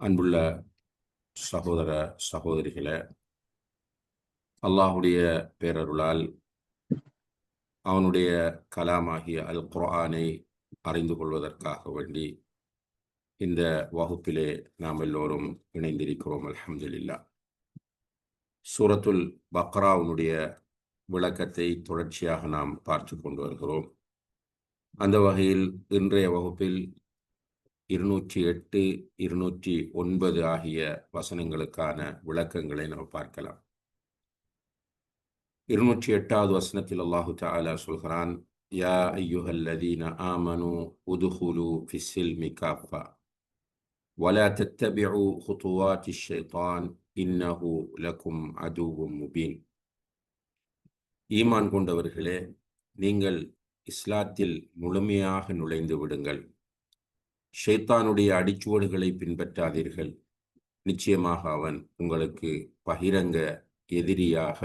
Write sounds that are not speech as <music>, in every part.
அன்புள்ள சகோதர சகோதரிகளே அல்லாஹுடைய பேரருளால் அவனுடைய கலாமாகிய அல் குர்ஆனை அறிந்து கொள்வதற்காக வேண்டி இந்த வகுப்பிலே நாம் எல்லோரும் இணைந்திருக்கிறோம் அலமதுல்லா சூரத்துல் பக்ராவுனுடைய விளக்கத்தை தொடர்ச்சியாக நாம் பார்த்து கொண்டு வருகிறோம். அந்த வகையில் இன்றைய வகுப்பில் இருநூற்றி எட்டு இருநூற்றி ஒன்பது ஆகிய வசனங்களுக்கான விளக்கங்களை நாம் பார்க்கலாம் இருநூற்றி எட்டாவது வசனத்தில் அல்லாஹு தாலா சொல்கிறான் யா ஐயுஹல்லதீன ஆமனு உதுஹுலு ஃபிஸ்ஸில் மிகாஃபா ولا تتبعوا خطوات الشيطان إنه لكم عدو مبين ஈமான் கொண்டவர்களே நீங்கள் இஸ்லாத்தில் முழுமையாக நுழைந்து விடுங்கள் ஷைத்தானுடைய அடிச்சுவடுகளை பின்பற்றாதீர்கள். நிச்சயமாக அவன் உங்களுக்கு பகிரங்க எதிரியாக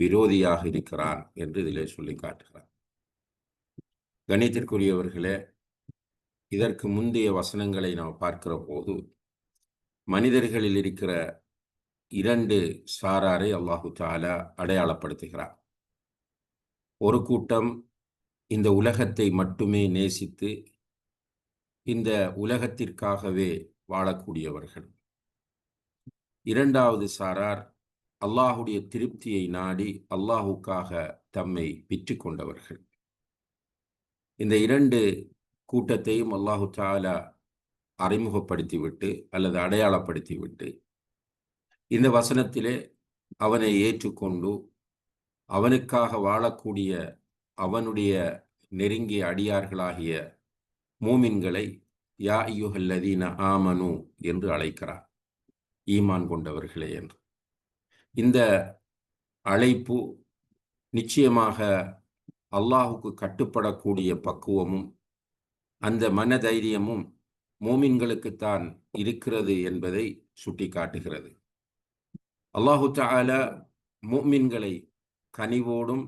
விரோதியாக இருக்கிறான் என்று இதிலே சொல்லி காட்டுகிறான். கணித்திற்குரியவர்களே இதற்கு முந்தைய வசனங்களை நாம் பார்க்கிற போது மனிதர்களில் இருக்கிற இரண்டு சாராரை அல்லாஹு தாலா அடையாளப்படுத்துகிறார் ஒரு கூட்டம் இந்த உலகத்தை மட்டுமே நேசித்து இந்த உலகத்திற்காகவே வாழக்கூடியவர்கள். இரண்டாவது சாரார் அல்லாஹுடைய திருப்தியை நாடி அல்லாஹுக்காக தம்மை பிற்று கொண்டவர்கள். இந்த இரண்டு கூட்டத்தையும் அல்லாஹு தாலா அறிமுகப்படுத்திவிட்டு அல்லது அடையாளப்படுத்திவிட்டு இந்த வசனத்திலே அவனை ஏற்றுக்கொண்டு அவனுக்காக வாழக்கூடிய அவனுடைய நெருங்கிய அடியார்களாகிய மூமின்களை யா ஐயுஹல்லதீன ஆமனு என்று அழைக்கிறார். ஈமான் கொண்டவர்களே என்று. இந்த அழைப்பு நிச்சயமாக அல்லாஹுக்கு கட்டுப்படக்கூடிய பக்குவமும் அந்த மனதைரியமும் மோமின்களுக்குத்தான் இருக்கிறது என்பதை சுட்டி காட்டுகிறது அல்லாஹு தால மோமின்களை கனிவோடும்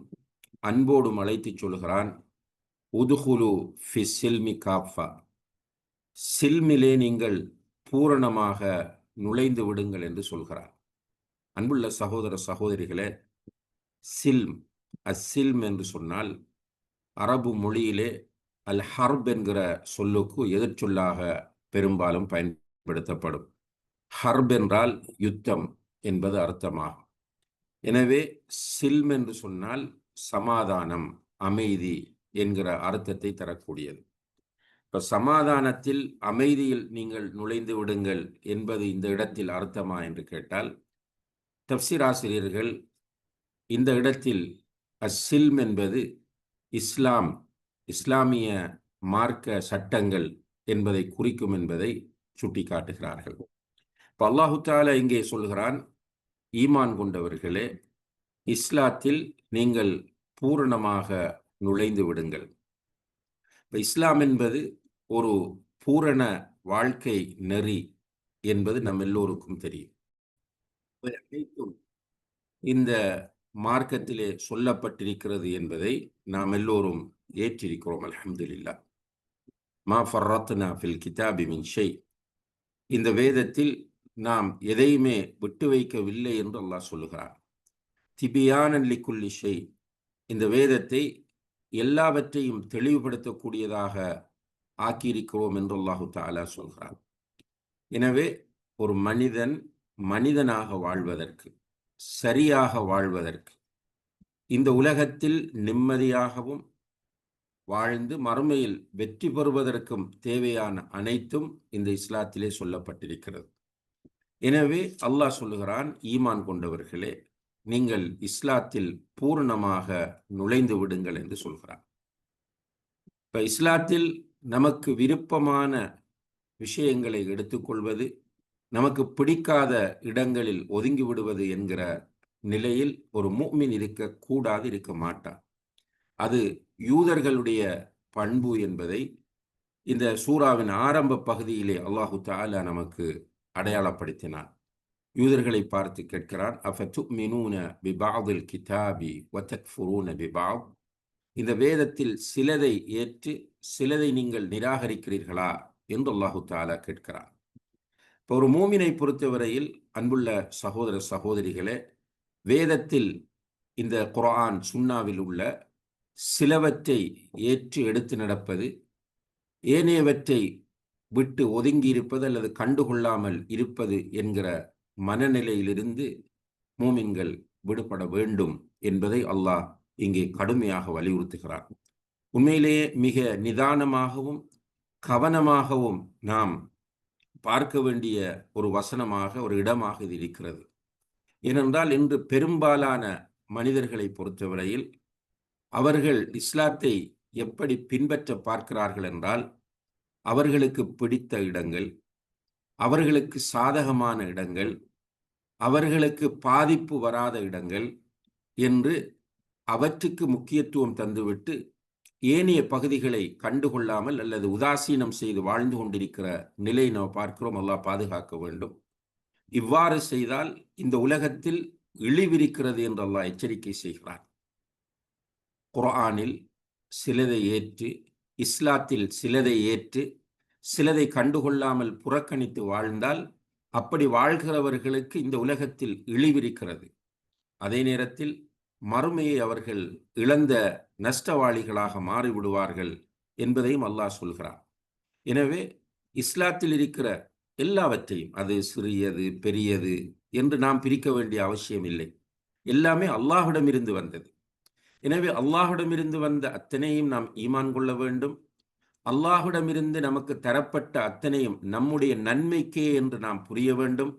அன்போடும் அழைத்து சொல்கிறான் உதுகுலு ஃபி சில்மி காஃபா. சில்மிலே நீங்கள் பூரணமாக நுழைந்து விடுங்கள் என்று சொல்கிறார். அன்புள்ள சகோதர சகோதரிகளே சில்ம் அசில்ம் என்று சொன்னால் அரபு மொழியிலே அல் ஹர்ப் என்கிற சொல்லுக்கு எதிர்ச்சொல்லாக பெரும்பாலும் பயன்படுத்தப்படும். ஹர்ப் என்றால் யுத்தம் என்பது அர்த்தமாகும். எனவே சில்ம் என்று சொன்னால் சமாதானம் அமைதி என்கிற அர்த்தத்தை தரக்கூடியது. இப்போ சமாதானத்தில் அமைதியில் நீங்கள் நுழைந்து விடுங்கள் என்பது இந்த இடத்தில் அர்த்தமா என்று கேட்டால் தப்சீர் ஆசிரியர்கள் இந்த இடத்தில் அசில்ம் என்பது இஸ்லாம் இஸ்லாமிய மார்க்க சட்டங்கள் என்பதை குறிக்கும் என்பதை சுட்டி காட்டுகிறார்கள் இப்போ அல்லாஹு தாலா இங்கே சொல்கிறான் ஈமான் கொண்டவர்களே இஸ்லாத்தில் நீங்கள் பூரணமாக நுழைந்து விடுங்கள். இப்போ இஸ்லாம் என்பது ஒரு பூரண வாழ்க்கை நெறி என்பது நம் எல்லோருக்கும் தெரியும். அனைத்தும் இந்த மார்க்கத்திலே சொல்லப்பட்டிருக்கிறது என்பதை நாம் எல்லோரும் ஏற்றிருக்கிறோம் அலமதுல்லா மா ஃபர்ரத்னா ஃபில் கிதாபி மின் ஷெய் இந்த வேதத்தில் நாம் எதையுமே விட்டு வைக்கவில்லை என்று அல்லாஹ் சொல்லுகிறார் திபியானன் ஷெய் இந்த வேதத்தை எல்லாவற்றையும் தெளிவுபடுத்தக்கூடியதாக ஆக்கியிருக்கிறோம் என்று அல்லாஹு தாலா சொல்கிறான் எனவே ஒரு மனிதன் மனிதனாக வாழ்வதற்கு சரியாக வாழ்வதற்கு இந்த உலகத்தில் நிம்மதியாகவும் வாழ்ந்து மறுமையில் வெற்றி பெறுவதற்கும் தேவையான அனைத்தும் இந்த இஸ்லாத்திலே சொல்லப்பட்டிருக்கிறது. எனவே அல்லாஹ் சொல்லுகிறான் ஈமான் கொண்டவர்களே நீங்கள் இஸ்லாத்தில் பூர்ணமாக நுழைந்து விடுங்கள் என்று சொல்கிறான். இப்ப இஸ்லாத்தில் நமக்கு விருப்பமான விஷயங்களை எடுத்துக்கொள்வது நமக்கு பிடிக்காத இடங்களில் ஒதுங்கி விடுவது என்கிற நிலையில் ஒரு மூமின் இருக்கக்கூடாது இருக்க மாட்டான். அது யூதர்களுடைய பண்பு என்பதை இந்த சூறாவின் ஆரம்ப பகுதியிலே அல்லாஹு தாலா நமக்கு அடையாளப்படுத்தினார் யூதர்களை பார்த்து கேட்கிறான் அஃபத்து மினூன பிபாதில் கிதாபி வத்தக்ஃபுரூன பிபாத்? இந்த வேதத்தில் சிலதை ஏற்று சிலதை நீங்கள் நிராகரிக்கிறீர்களா என்று அல்லாஹு தாலா கேட்கிறான். இப்போ ஒரு மூமினை பொறுத்தவரையில் அன்புள்ள சகோதர சகோதரிகளே வேதத்தில் இந்த குரான் சுன்னாவில் உள்ள சிலவற்றை ஏற்று எடுத்து நடப்பது ஏனையவற்றை விட்டு ஒதுங்கி இருப்பது அல்லது கண்டுகொள்ளாமல் இருப்பது என்கிற மனநிலையிலிருந்து மூமின்கள் விடுபட வேண்டும் என்பதை அல்லாஹ் இங்கே கடுமையாக வலியுறுத்துகிறார். உண்மையிலேயே மிக நிதானமாகவும் கவனமாகவும் நாம் பார்க்க வேண்டிய ஒரு வசனமாக ஒரு இடமாக இது இருக்கிறது. ஏனென்றால் இன்று பெரும்பாலான மனிதர்களை பொறுத்தவரையில் அவர்கள் இஸ்லாத்தை எப்படி பின்பற்ற பார்க்கிறார்கள் என்றால் அவர்களுக்கு பிடித்த இடங்கள் அவர்களுக்கு சாதகமான இடங்கள் அவர்களுக்கு பாதிப்பு வராத இடங்கள் என்று அவற்றுக்கு முக்கியத்துவம் தந்துவிட்டு ஏனைய பகுதிகளை கண்டுகொள்ளாமல் அல்லது உதாசீனம் செய்து வாழ்ந்து கொண்டிருக்கிற நிலை நாம் பார்க்கிறோம். அல்லாஹ் பாதுகாக்க வேண்டும். இவ்வாறு செய்தால் இந்த உலகத்தில் இழிவிருக்கிறது என்று அல்லாஹ் எச்சரிக்கை செய்கிறார் குரானில் சிலதை ஏற்று இஸ்லாத்தில் சிலதை ஏற்று சிலதை கண்டுகொள்ளாமல் புறக்கணித்து வாழ்ந்தால் அப்படி வாழ்கிறவர்களுக்கு இந்த உலகத்தில் இழிவிருக்கிறது. அதே நேரத்தில் மறுமையை அவர்கள் இழந்த நஷ்டவாளிகளாக மாறிவிடுவார்கள் என்பதையும் அல்லாஹ் சொல்கிறார் எனவே இஸ்லாத்தில் இருக்கிற எல்லாவற்றையும் அது சிறியது பெரியது என்று நாம் பிரிக்க வேண்டிய அவசியம் இல்லை. எல்லாமே அல்லாஹுடமிருந்து வந்தது. எனவே அல்லாஹுடமிருந்து வந்த அத்தனையும் நாம் ஈமான் கொள்ள வேண்டும். அல்லாஹுடமிருந்து நமக்கு தரப்பட்ட அத்தனையும் நம்முடைய நன்மைக்கே என்று நாம் புரிய வேண்டும்.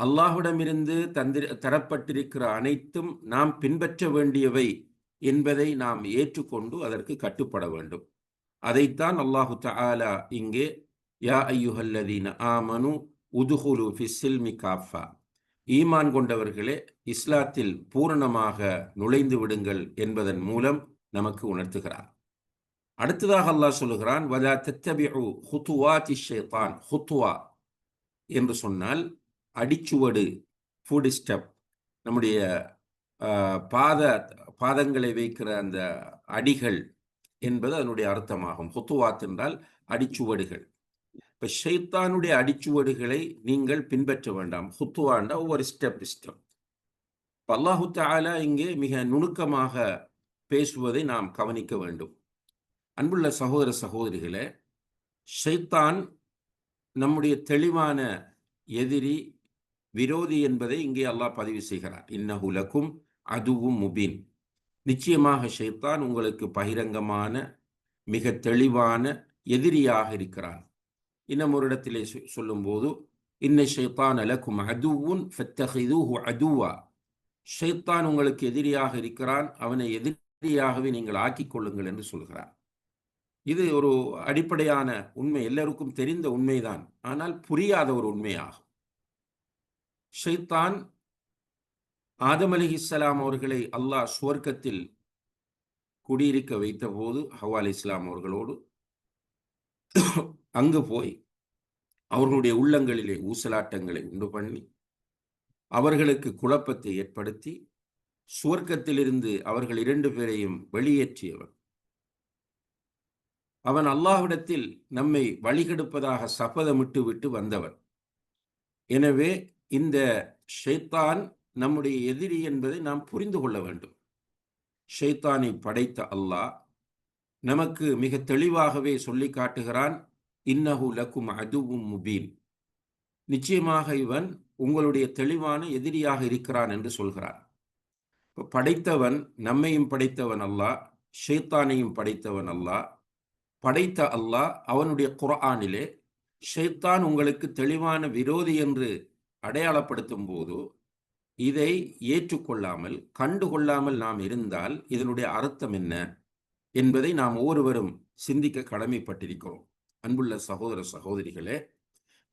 அல்லாஹ்விடமிருந்து தந்தி தரப்பட்டிருக்கிற அனைத்தும் நாம் பின்பற்ற வேண்டியவை என்பதை நாம் ஏற்றுக்கொண்டு அதற்கு கட்டுப்பட வேண்டும். அதைத்தான் அல்லாஹு தாலா இங்கே யா ஐயுஹல்லதீன ஆமனு உதுகுலு ஃபிஸ்ஸில்மி காஃபா. ஈமான் கொண்டவர்களே இஸ்லாத்தில் பூரணமாக நுழைந்து விடுங்கள் என்பதன் மூலம் நமக்கு உணர்த்துகிறார். அடுத்ததாக அல்லாஹ் சொல்லுகிறான் வதா தத்தபிஉ ஹுத்துவா திஷேதான் ஹுத்துவா என்று சொன்னால் அடிச்சுவடு ஃபுட் ஸ்டெப் நம்முடைய பாத பாதங்களை வைக்கிற அந்த அடிகள் என்பது அதனுடைய அர்த்தமாகும். ஹொத்துவாத் என்றால் அடிச்சுவடுகள். இப்போ ஷைத்தானுடைய அடிச்சுவடுகளை நீங்கள் பின்பற்ற வேண்டாம். ஹுத்துவாண்டா ஒவ்வொரு ஸ்டெப் ஸ்டெப் அல்லாஹு தாலா இங்கே மிக நுணுக்கமாக பேசுவதை நாம் கவனிக்க வேண்டும். அன்புள்ள சகோதர சகோதரிகளே ஷைத்தான் நம்முடைய தெளிவான எதிரி விரோதி என்பதை இங்கே அல்லாஹ் பதிவு செய்கிறார் இன்னஹுலக்கும் அதுவும் முபின். நிச்சயமாக ஷைத்தான் உங்களுக்கு பகிரங்கமான மிக தெளிவான எதிரியாக இருக்கிறான். இன்னும் ஒரு இடத்திலே சொல்லும்போது இன்ன ஷைத்தான் அலக்கும் அதுவும் அதுவா. ஷைத்தான் உங்களுக்கு எதிரியாக இருக்கிறான் அவனை எதிரியாகவே நீங்கள் ஆக்கிக் கொள்ளுங்கள் என்று சொல்கிறார் இது ஒரு அடிப்படையான உண்மை எல்லோருக்கும் தெரிந்த உண்மைதான். ஆனால் புரியாத ஒரு உண்மையாகும். ஷைத்தான் ஆதம் அலி இஸ்லாம் அவர்களை அல்லாஹ் சுவர்க்கத்தில் குடியிருக்க வைத்த போது ஹவா அலி இஸ்லாம் அவர்களோடு அங்கு போய் அவர்களுடைய உள்ளங்களிலே ஊசலாட்டங்களை உண்டு பண்ணி அவர்களுக்கு குழப்பத்தை ஏற்படுத்தி சுவர்க்கத்திலிருந்து அவர்கள் இரண்டு பேரையும் வெளியேற்றியவன் அவன் அல்லாஹ்விடத்தில் நம்மை வழிகெடுப்பதாக சபதமிட்டு விட்டு வந்தவன் எனவே இந்த ஷைத்தான் நம்முடைய எதிரி என்பதை நாம் புரிந்து கொள்ள வேண்டும். ஷைத்தானை படைத்த அல்லாஹ் நமக்கு மிக தெளிவாகவே சொல்லி காட்டுகிறான் இன்னஹு லக்கும் அதுவும் முபீன். நிச்சயமாக இவன் உங்களுடைய தெளிவான எதிரியாக இருக்கிறான் என்று சொல்கிறான். இப்போ படைத்தவன் நம்மையும் படைத்தவன் அல்லாஹ் ஷைத்தானையும் படைத்தவன் அல்லாஹ் படைத்த அல்லாஹ் அவனுடைய குரானிலே ஷைத்தான் உங்களுக்கு தெளிவான விரோதி என்று அடையாளப்படுத்தும் போது இதை ஏற்றுக்கொள்ளாமல் கண்டுகொள்ளாமல் நாம் இருந்தால் இதனுடைய அர்த்தம் என்ன என்பதை நாம் ஒவ்வொருவரும் சிந்திக்க கடமைப்பட்டிருக்கிறோம். அன்புள்ள சகோதர சகோதரிகளே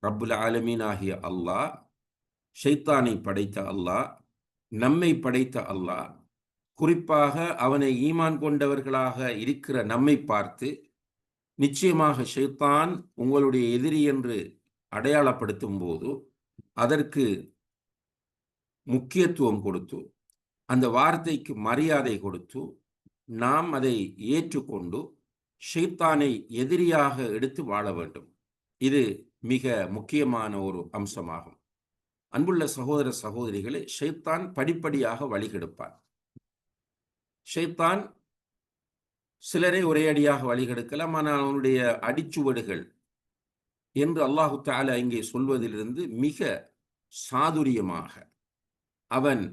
ரப்புல் ஆலமீன் ஆகிய அல்லாஹ் ஷைத்தானை படைத்த அல்லாஹ் நம்மை படைத்த அல்லாஹ் குறிப்பாக அவனை ஈமான் கொண்டவர்களாக இருக்கிற நம்மை பார்த்து நிச்சயமாக ஷைத்தான் உங்களுடைய எதிரி என்று அடையாளப்படுத்தும் போது அதற்கு முக்கியத்துவம் கொடுத்து அந்த வார்த்தைக்கு மரியாதை கொடுத்து நாம் அதை ஏற்றுக்கொண்டு ஷைத்தானை எதிரியாக எடுத்து வாழ வேண்டும். இது மிக முக்கியமான ஒரு அம்சமாகும். அன்புள்ள சகோதர சகோதரிகளை ஷைத்தான் படிப்படியாக வழிகெடுப்பான் ஷைத்தான் சிலரை ஒரே அடியாக வழிகெடுக்கலாம் ஆனால் அவனுடைய அடிச்சுவடுகள் என்று அல்லாஹு தாலா இங்கே சொல்வதிலிருந்து மிக சாதுரியமாக அவன்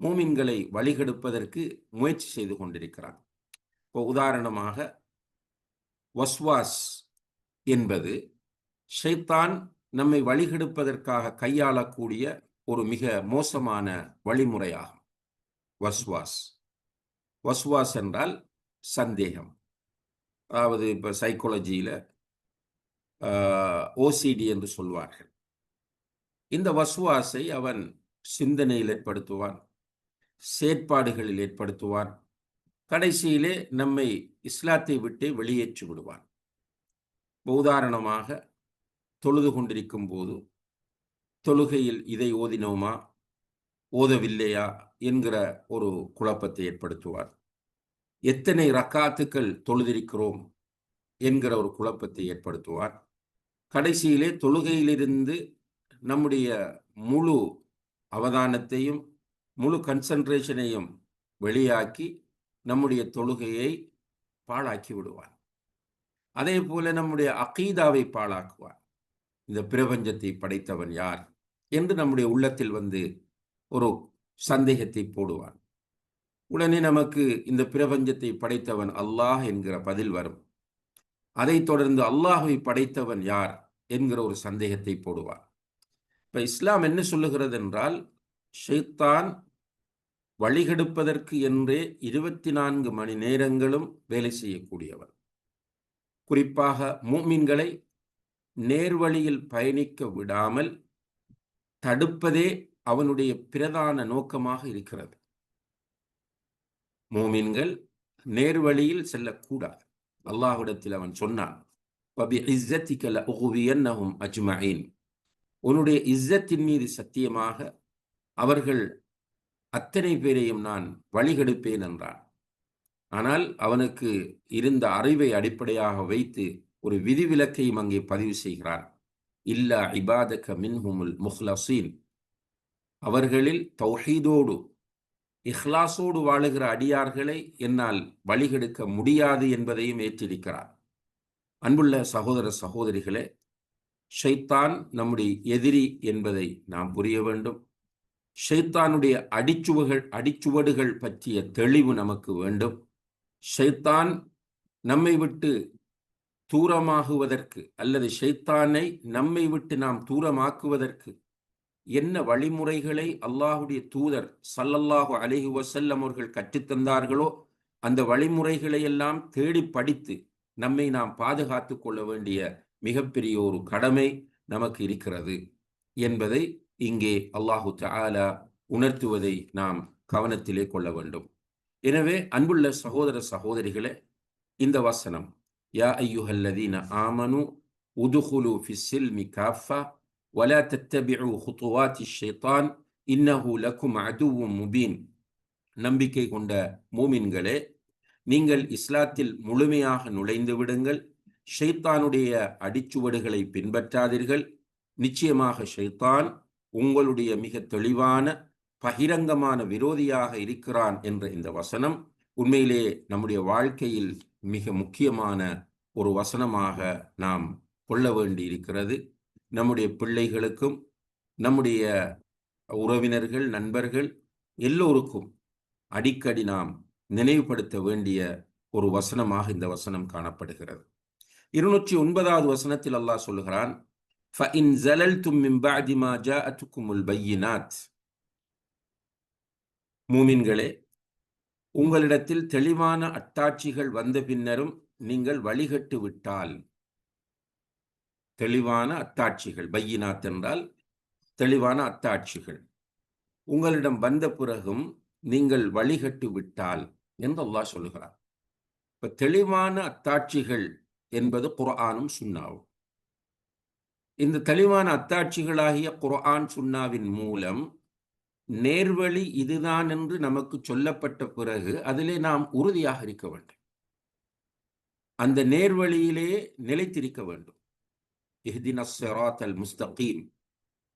மூமின்களை வழிகெடுப்பதற்கு முயற்சி செய்து கொண்டிருக்கிறான். இப்போ உதாரணமாக வஸ்வாஸ் என்பது ஷைத்தான் நம்மை வழிகெடுப்பதற்காக கையாளக்கூடிய ஒரு மிக மோசமான வழிமுறையாகும். வஸ்வாஸ். வஸ்வாஸ் என்றால் சந்தேகம். அதாவது இப்போ சைக்காலஜியில் ஓசிடி என்று சொல்வார்கள். இந்த வசுவாசை அவன் சிந்தனையில் ஏற்படுத்துவான் செயற்பாடுகளில் ஏற்படுத்துவான் கடைசியிலே நம்மை இஸ்லாத்தை விட்டு வெளியேற்றி விடுவான். உதாரணமாக தொழுது கொண்டிருக்கும் போது தொழுகையில் இதை ஓதினோமா ஓதவில்லையா என்கிற ஒரு குழப்பத்தை ஏற்படுத்துவார். எத்தனை ரக்காத்துக்கள் தொழுதிருக்கிறோம் என்கிற ஒரு குழப்பத்தை ஏற்படுத்துவார். கடைசியிலே தொழுகையிலிருந்து நம்முடைய முழு அவதானத்தையும் முழு கன்சன்ட்ரேஷனையும் வெளியாக்கி நம்முடைய தொழுகையை பாழாக்கி விடுவான் அதே போல நம்முடைய அகீதாவை பாழாக்குவான் இந்த பிரபஞ்சத்தை படைத்தவன் யார் என்று நம்முடைய உள்ளத்தில் வந்து ஒரு சந்தேகத்தை போடுவான். உடனே நமக்கு இந்த பிரபஞ்சத்தை படைத்தவன் அல்லாஹ் என்கிற பதில் வரும். அதைத் தொடர்ந்து அல்லாஹுவை படைத்தவன் யார் என்கிற ஒரு சந்தேகத்தை போடுவார். இப்ப இஸ்லாம் என்ன சொல்லுகிறது என்றால் ஷைத்தான் வழிகெடுப்பதற்கு என்றே இருபத்தி நான்கு மணி நேரங்களும் வேலை செய்யக்கூடியவன். குறிப்பாக மூமின்களை நேர்வழியில் பயணிக்க விடாமல் தடுப்பதே அவனுடைய பிரதான நோக்கமாக இருக்கிறது. மூமின்கள் நேர்வழியில் செல்லக்கூடாது. அல்லாஹுடத்தில் அவன் சொன்னான் அஜ்மயின் உன்னுடைய இஸ்ஸத்தின் மீது சத்தியமாக அவர்கள் அத்தனை பேரையும் நான் வழிகெடுப்பேன் என்றான். ஆனால் அவனுக்கு இருந்த அறிவை அடிப்படையாக வைத்து ஒரு விதிவிலக்கையும் அங்கே பதிவு செய்கிறான். இல்லா இபாதக மின்ஹுமுல் முஹ்லசீன் அவர்களில் தௌஹீதோடு இஹ்லாசோடு வாழுகிற அடியார்களை என்னால் வழிகெடுக்க முடியாது என்பதையும் ஏற்றிருக்கிறார். அன்புள்ள சகோதர சகோதரிகளே ஷைத்தான் நம்முடைய எதிரி என்பதை நாம் புரிய வேண்டும். ஷைத்தானுடைய அடிச்சுவகள் அடிச்சுவடுகள் பற்றிய தெளிவு நமக்கு வேண்டும். ஷைத்தான் நம்மை விட்டு தூரமாகுவதற்கு அல்லது ஷைத்தானை நம்மை விட்டு நாம் தூரமாக்குவதற்கு என்ன வழிமுறைகளை அல்லாஹுடைய தூதர் சல்லல்லாஹு அலிஹி வசல்லம் அவர்கள் கற்றுத்தந்தார்களோ அந்த வழிமுறைகளை எல்லாம் தேடி படித்து நம்மை நாம் பாதுகாத்து கொள்ள வேண்டிய மிகப்பெரிய ஒரு கடமை நமக்கு இருக்கிறது என்பதை இங்கே அல்லாஹு தாலா உணர்த்துவதை நாம் கவனத்திலே கொள்ள வேண்டும். எனவே அன்புள்ள சகோதர சகோதரிகளே இந்த வசனம் யா ஐயுஹல்லதீன ஆமனு உதுகுலு ஃபிஸ்ஸில்மி காஃபா ولا تتبعوا خطوات الشيطان إنه لكم عدو முபீன் நம்பிக்கை கொண்ட மூமின்களே நீங்கள் இஸ்லாத்தில் முழுமையாக நுழைந்து விடுங்கள் ஷைத்தானுடைய அடிச்சுவடுகளை பின்பற்றாதீர்கள் நிச்சயமாக ஷைத்தான் உங்களுடைய மிக தெளிவான பகிரங்கமான விரோதியாக இருக்கிறான் என்ற இந்த வசனம் உண்மையிலே நம்முடைய வாழ்க்கையில் மிக முக்கியமான ஒரு வசனமாக நாம் கொள்ள வேண்டி இருக்கிறது நம்முடைய பிள்ளைகளுக்கும் நம்முடைய உறவினர்கள் நண்பர்கள் எல்லோருக்கும் அடிக்கடி நாம் நினைவுபடுத்த வேண்டிய ஒரு வசனமாக இந்த வசனம் காணப்படுகிறது இருநூற்றி ஒன்பதாவது வசனத்தில் அல்லாஹ் சொல்லுகிறான் فَإِنْ زَلَلْتُمْ مِنْ بَعْدِ مَا جَاءَتْكُمُ الْبَيِّنَاتِ மூமின்களே உங்களிடத்தில் தெளிவான அட்டாட்சிகள் வந்த பின்னரும் நீங்கள் வழிகட்டு விட்டால் தெளிவான அத்தாட்சிகள். பையினாத் என்றால் தெளிவான அத்தாட்சிகள். உங்களிடம் வந்த பிறகும் நீங்கள் வழிகட்டு விட்டால் என்று அல்லாஹ் சொல்லுகிறார் இப்ப தெளிவான அத்தாட்சிகள் என்பது குர்ஆனும் சுன்னாவும் இந்த தெளிவான அத்தாட்சிகளாகிய குர்ஆன் சுன்னாவின் மூலம் நேர்வழி இதுதான் என்று நமக்கு சொல்லப்பட்ட பிறகு அதிலே நாம் உறுதியாக இருக்க வேண்டும். அந்த நேர்வழியிலே நிலைத்திருக்க வேண்டும். இஹ்தின செராத் அல் முஸ்தகீம்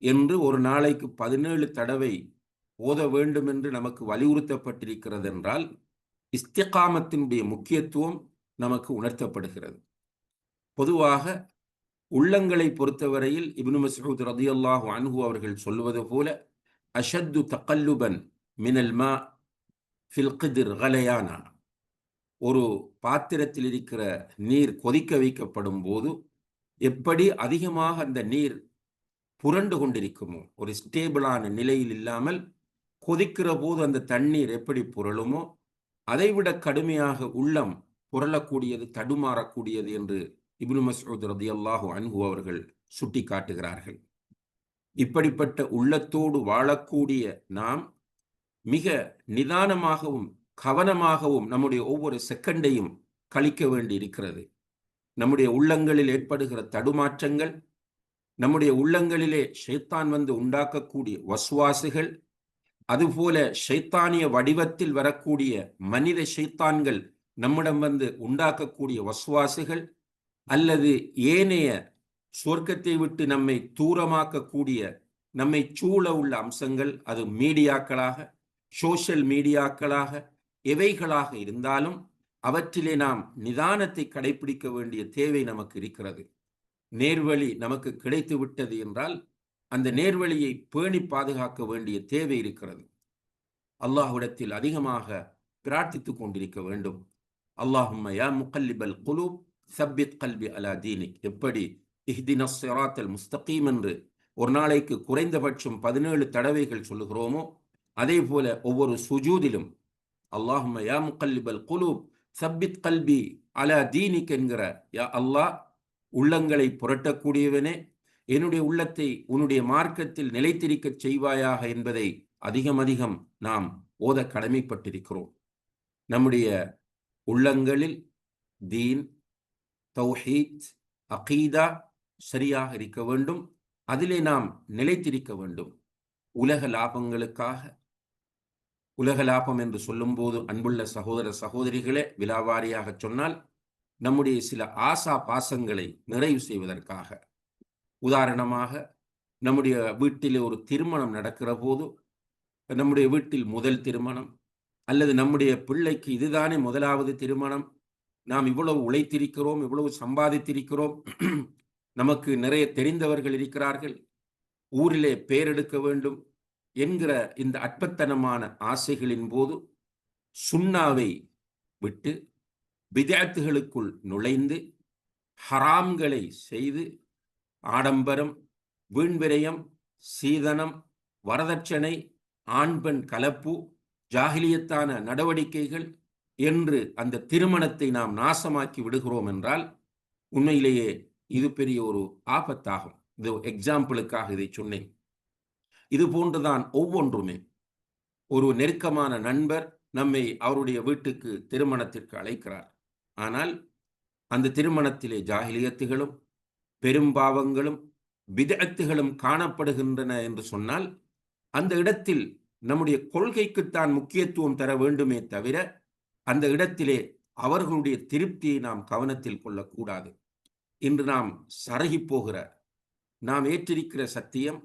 என்று ஒரு நாளைக்கு பதினேழு தடவை ஓத வேண்டும் என்று நமக்கு வலியுறுத்தப்பட்டிருக்கிறது என்றால் இஸ்திகாமத்தினுடைய முக்கியத்துவம் நமக்கு உணர்த்தப்படுகிறது. பொதுவாக உள்ளங்களை பொறுத்தவரையில் இப்னு மசூத் ரதியல்லாஹு அன்ஹு அவர்கள் சொல்வது போல அஷத்து தக்கல்லுபன் மினல் மா ஃபில் கலையானா. ஒரு பாத்திரத்தில் இருக்கிற நீர் கொதிக்க வைக்கப்படும் போது எப்படி அதிகமாக அந்த நீர் புரண்டு கொண்டிருக்குமோ ஒரு ஸ்டேபிளான நிலையில் இல்லாமல் கொதிக்கிற போது அந்த தண்ணீர் எப்படி புரளுமோ அதைவிட கடுமையாக உள்ளம் புரளக்கூடியது தடுமாறக்கூடியது என்று இப்னு மசூத் ரதி அல்லாஹு அன்ஹு அவர்கள் சுட்டி காட்டுகிறார்கள் இப்படிப்பட்ட உள்ளத்தோடு வாழக்கூடிய நாம் மிக நிதானமாகவும் கவனமாகவும் நம்முடைய ஒவ்வொரு செகண்டையும் கழிக்க வேண்டி இருக்கிறது நம்முடைய உள்ளங்களில் ஏற்படுகிற தடுமாற்றங்கள் நம்முடைய உள்ளங்களிலே ஷைத்தான் வந்து உண்டாக்கக்கூடிய வசுவாசுகள் அதுபோல ஷைத்தானிய வடிவத்தில் வரக்கூடிய மனித ஷைத்தான்கள் நம்மிடம் வந்து உண்டாக்கக்கூடிய வசுவாசுகள் அல்லது ஏனைய சொர்க்கத்தை விட்டு நம்மை தூரமாக்கக்கூடிய நம்மை சூழ உள்ள அம்சங்கள் அது மீடியாக்களாக சோஷியல் மீடியாக்களாக எவைகளாக இருந்தாலும் அவற்றிலே நாம் நிதானத்தை கடைபிடிக்க வேண்டிய தேவை நமக்கு இருக்கிறது. நேர்வழி நமக்கு கிடைத்து விட்டது என்றால் அந்த நேர்வழியை பேணி பாதுகாக்க வேண்டிய தேவை இருக்கிறது. அல்லாஹுடத்தில் அதிகமாக பிரார்த்தித்துக் கொண்டிருக்க வேண்டும். அல்லாஹும்ம யா முகல்லிபல் குலூப் சப்பித் கல்வி அலா தீனிக். எப்படி? இஹ்தின சிராத்தல் முஸ்தகீம் என்று ஒரு நாளைக்கு குறைந்தபட்சம் பதினேழு தடவைகள் சொல்லுகிறோமோ அதே போல ஒவ்வொரு சுஜூதிலும் அல்லாஹும்ம யா முக்கல்லிபல் குலூப் சப்பித் கல்வி அலா தீனிக் என்கிற யா அல்லாஹ் உள்ளங்களை புரட்டக்கூடியவனே என்னுடைய உள்ளத்தை உன்னுடைய மார்க்கத்தில் நிலைத்திருக்கச் செய்வாயாக என்பதை அதிகம் அதிகம் நாம் ஓத கடமைப்பட்டிருக்கிறோம். நம்முடைய உள்ளங்களில் தீன் தௌஹீத் அகீதா சரியாக இருக்க வேண்டும். அதிலே நாம் நிலைத்திருக்க வேண்டும். உலக லாபங்களுக்காக உலக லாபம் என்று சொல்லும்போது அன்புள்ள சகோதர சகோதரிகளே விலாவாரியாக சொன்னால் நம்முடைய சில ஆசா பாசங்களை நிறைவு செய்வதற்காக. உதாரணமாக நம்முடைய வீட்டிலே ஒரு திருமணம் நடக்கிற போது நம்முடைய வீட்டில் முதல் திருமணம் அல்லது நம்முடைய பிள்ளைக்கு இதுதானே முதலாவது திருமணம் நாம் இவ்வளவு உழைத்திருக்கிறோம் இவ்வளவு சம்பாதித்திருக்கிறோம் <clears throat> நமக்கு நிறைய தெரிந்தவர்கள் இருக்கிறார்கள் ஊரிலே பேரெடுக்க வேண்டும் என்கிற இந்த அற்பத்தனமான ஆசைகளின் போது சுண்ணாவை விட்டு விதாத்துகளுக்குள் நுழைந்து ஹராம்களை செய்து ஆடம்பரம் வீண்விரயம் சீதனம் வரதட்சணை ஆண் பெண் கலப்பு ஜாகிலியத்தான நடவடிக்கைகள் என்று அந்த திருமணத்தை நாம் நாசமாக்கி விடுகிறோம் என்றால் உண்மையிலேயே இது பெரிய ஒரு ஆபத்தாகும். இது எக்ஸாம்பிளுக்காக இதை சொன்னேன். இது போன்றுதான் ஒவ்வொன்றுமே. ஒரு நெருக்கமான நண்பர் நம்மை அவருடைய வீட்டுக்கு திருமணத்திற்கு அழைக்கிறார். ஆனால் அந்த திருமணத்திலே ஜாகிலியத்துகளும் பெரும்பாவங்களும் விதத்துகளும் காணப்படுகின்றன என்று சொன்னால் அந்த இடத்தில் நம்முடைய கொள்கைக்குத்தான் முக்கியத்துவம் தர வேண்டுமே தவிர அந்த இடத்திலே அவர்களுடைய திருப்தியை நாம் கவனத்தில் கொள்ளக்கூடாது. இன்று நாம் சரகி போகிற நாம் ஏற்றிருக்கிற சத்தியம்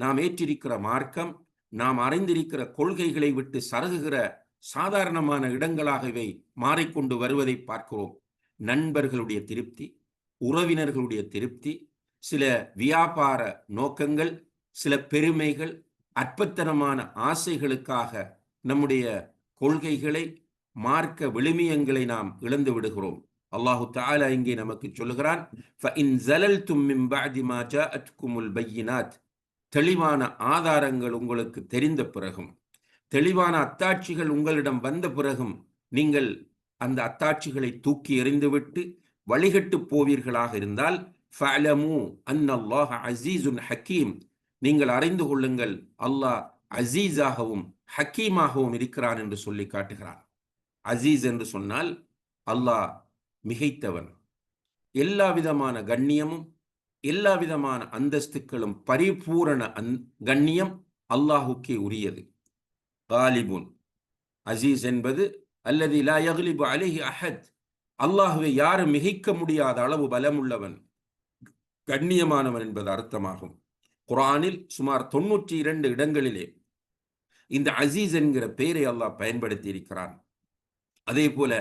நாம் ஏற்றிருக்கிற மார்க்கம் நாம் அறிந்திருக்கிற கொள்கைகளை விட்டு சருகுகிற சாதாரணமான இடங்களாக இவை மாறிக்கொண்டு வருவதை பார்க்கிறோம். நண்பர்களுடைய திருப்தி உறவினர்களுடைய திருப்தி சில வியாபார நோக்கங்கள் சில பெருமைகள் அற்பத்தனமான ஆசைகளுக்காக நம்முடைய கொள்கைகளை மார்க்க விழுமியங்களை நாம் இழந்து விடுகிறோம். அல்லாஹு தாலா இங்கே நமக்கு சொல்லுகிறான் தெளிவான ஆதாரங்கள் உங்களுக்கு தெரிந்த பிறகும் தெளிவான அத்தாட்சிகள் உங்களிடம் வந்த பிறகும் நீங்கள் அந்த அத்தாட்சிகளை தூக்கி எறிந்துவிட்டு வழிகட்டு போவீர்களாக இருந்தால் ஃபஅலமு அன்னல்லாஹ அசீசுன் ஹக்கீம். நீங்கள் அறிந்து கொள்ளுங்கள் அல்லாஹ் அசீஸாகவும் ஹக்கீமாகவும் இருக்கிறான் என்று சொல்லி காட்டுகிறான். அசீஸ் என்று சொன்னால் அல்லாஹ் மிகைத்தவன். எல்லா விதமான கண்ணியமும் எல்லா விதமான அந்தஸ்துக்களும் பரிபூரண அந் கண்ணியம் அல்லாஹுக்கே உரியது. காலிபுன். அசீஸ் என்பது அல்லது லா யக்லிபு அலிஹி அஹத். அல்லாஹுவை யாரும் மிகைக்க முடியாத அளவு பலமுள்ளவன் கண்ணியமானவன் என்பது அர்த்தமாகும். குரானில் சுமார் தொன்னூற்றி இரண்டு இடங்களிலே இந்த அசீஸ் என்கிற பெயரை அல்லாஹ் பயன்படுத்தி இருக்கிறான் அதே போல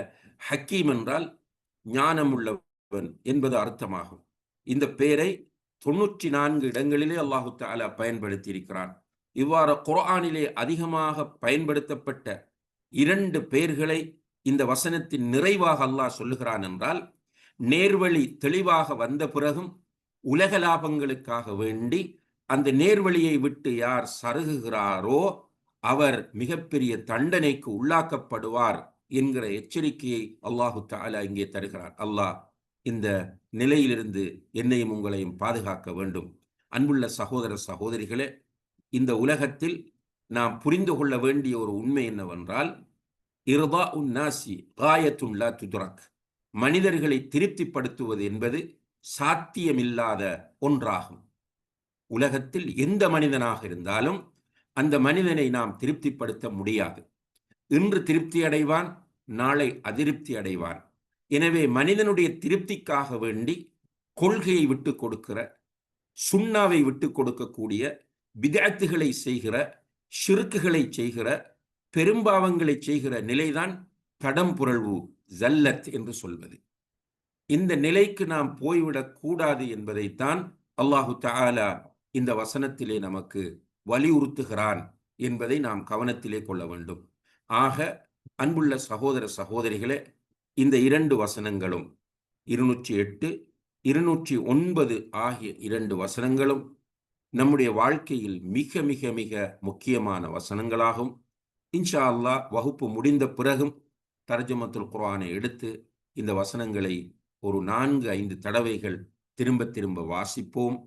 ஹக்கீம் என்றால் ஞானம் உள்ளவன் என்பது அர்த்தமாகும். இந்த பெயரை தொன்னூற்றி நான்கு இடங்களிலே அல்லாஹு தாலா பயன்படுத்தி இருக்கிறான் இவ்வாறு குரானிலே அதிகமாக பயன்படுத்தப்பட்ட இரண்டு பெயர்களை இந்த வசனத்தின் நிறைவாக அல்லாஹ் சொல்லுகிறான் என்றால் நேர்வழி தெளிவாக வந்த பிறகும் உலக லாபங்களுக்காக வேண்டி அந்த நேர்வழியை விட்டு யார் சருகுகிறாரோ அவர் மிகப்பெரிய தண்டனைக்கு உள்ளாக்கப்படுவார் என்கிற எச்சரிக்கையை அல்லாஹு தாலா இங்கே தருகிறார் அல்லாஹ் இந்த நிலையிலிருந்து என்னையும் உங்களையும் பாதுகாக்க வேண்டும். அன்புள்ள சகோதர சகோதரிகளே இந்த உலகத்தில் நாம் புரிந்து கொள்ள வேண்டிய ஒரு உண்மை என்னவென்றால் இருதா உன் நாசி காயத்துல்லா துதுரக். மனிதர்களை திருப்திப்படுத்துவது என்பது சாத்தியமில்லாத ஒன்றாகும். உலகத்தில் எந்த மனிதனாக இருந்தாலும் அந்த மனிதனை நாம் திருப்திப்படுத்த முடியாது. இன்று திருப்தி அடைவான் நாளை அதிருப்தி அடைவான். எனவே மனிதனுடைய திருப்திக்காக வேண்டி கொள்கையை விட்டு கொடுக்கிற சுண்ணாவை விட்டு கொடுக்கக்கூடிய விதத்துகளை செய்கிற சிறுக்குகளை செய்கிற பெரும்பாவங்களை செய்கிற நிலைதான் தடம் புரள்வு ஜல்லத் என்று சொல்வது. இந்த நிலைக்கு நாம் போய்விடக் கூடாது என்பதைத்தான் அல்லாஹு தாலா இந்த வசனத்திலே நமக்கு வலியுறுத்துகிறான் என்பதை நாம் கவனத்திலே கொள்ள வேண்டும். ஆக அன்புள்ள சகோதர சகோதரிகளே இந்த இரண்டு வசனங்களும் இருநூற்றி எட்டு இருநூற்றி ஒன்பது ஆகிய இரண்டு வசனங்களும் நம்முடைய வாழ்க்கையில் மிக மிக மிக முக்கியமான வசனங்களாகும். இன்ஷா அல்லாஹ் வகுப்பு முடிந்த பிறகும் தர்ஜமத்துல் குர்ஆனை எடுத்து இந்த வசனங்களை ஒரு நான்கு ஐந்து தடவைகள் திரும்ப திரும்ப வாசிப்போம்.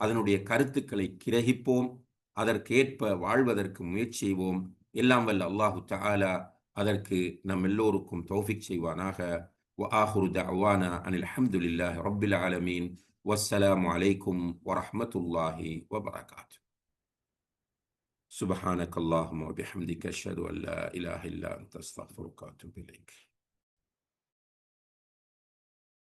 அதனுடைய கருத்துக்களை கிரகிப்போம். அதற்கேற்ப வாழ்வதற்கு முயற்சி செய்வோம். எல்லாம் வல்ல அல்லாஹு தாலா அதற்கு நம் எல்லோருக்கும் தௌஃபிக் செய்வானாக وآخر دعوانا أن الحمد لله رب العالمين والسلام عليكم ورحمة الله وبركاته سبحانك اللهم وبحمدك أشهد أن لا إله إلا أنت أستغفرك وأتوب إليك